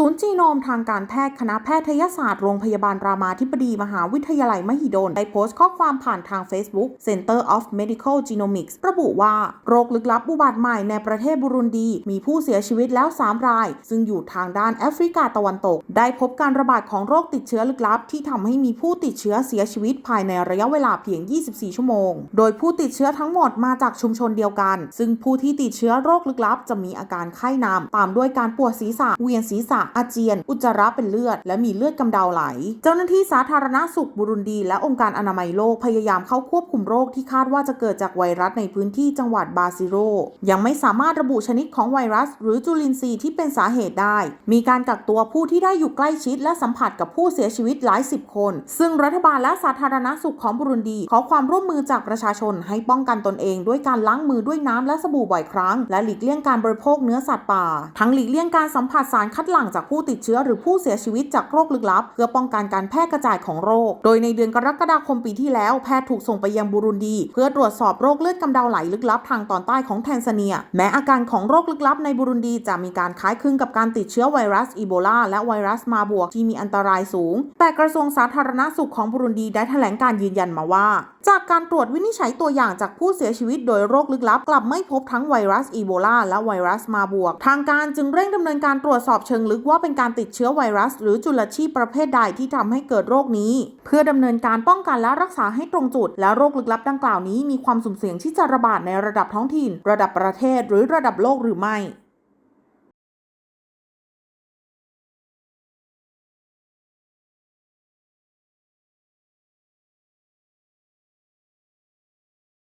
ศูนย์จีโนมทางการแพทย์คณะแพทยศาสตร์โรงพยาบาลรามาธิบดีมหาวิทยาลัยมหิดลได้โพสต์ข้อความผ่านทาง Facebook Center of Medical Genomics ระบุว่า โรคลึกลับอุบัติใหม่ในประเทศบุรุนดี มีผู้เสียชีวิตแล้ว 3 ราย ซึ่งอยู่ทางด้านแอฟริกาตะวันตก ได้พบการระบาดของโรคติดเชื้อลึกลับ ที่ทำให้มีผู้ติดเชื้อเสียชีวิตภายในระยะเวลาเพียง 24 ชั่วโมง โดยผู้ติดเชื้อทั้งหมดมาจากชุมชนเดียวกัน ซึ่งผู้ที่ติดเชื้อโรคลึกลับ จะมีอาการไข้นำตามด้วยการปวดศีรษะเวียนศีรษะอาเจียน อุจจาระเป็นเลือด และมีเลือดกำเดาไหล เจ้าหน้าที่สาธารณสุขบุรุนดี และองค์การอนามัยโลกพยายามเข้าควบคุมโรคที่คาดว่าจะเกิดจากไวรัสในพื้นที่จังหวัดบาซิโร ยังไม่สามารถระบุชนิดของไวรัส หรือจุลินทรีย์ที่เป็นสาเหตุได้ มีการกักตัวผู้ที่ได้อยู่ใกล้ชิด และสัมผัสกับผู้เสียชีวิตหลายสิบคน ซึ่งรัฐบาลและสาธารณสุขของบุรุนดี ขอความร่วมมือจากประชาชนให้ป้องกันตนเองด้วยการล้างมือด้วยน้ำและสบู่บ่อยครั้ง และหลีกเลี่ยงการบริโภคเนื้อสัตว์ป่า ทั้งหลีกเลี่ยงการสัมผัสสารคัดหลั่งจากากผู้ติดเชื้อหรือผู้เสียชีวิตจากโรคลึกลับ เพื่อป้องกันการแพร่กระจายของโรค โดยในเดือนกรกฎาคมปีที่แล้วแพทย์ถูกส่งไปยังบุรุนดี เพื่อตรวจสอบโรคเลือดกำเดาไหลลึกลับทางตอนใต้ของแทนซาเนีย แม้อาการของโรคลึกลับในบุรุนดีจะมีการคล้ายคลึงกับการติดเชื้อไวรัสอีโบลาและไวรัสมาบวกที่มีอันตรายสูง แต่กระทรวงสาธารณสุขของบุรุนดีได้แถลงการยืนยันมาว่าจากการตรวจวินิจฉัยตัวอย่างจากผู้เสียชีวิตโดยโรคลึกลับ กลับไม่พบทั้งไวรัสอีโบลาและไวรัสมาบวก ทางการจึงเร่งดำเนินการตรวจสอบเชิงลึกว่าเป็นการติดเชื้อไวรัส หรือจุลชีพประเภทใดที่ทำให้เกิดโรคนี้ เพื่อดำเนินการป้องกันและรักษาให้ตรงจุด และโรคลึกลับดังกล่าวนี้มีความสุ่มเสี่ยงที่จะระบาดในระดับท้องถิ่น ระดับประเทศหรือระดับโลกหรือไม่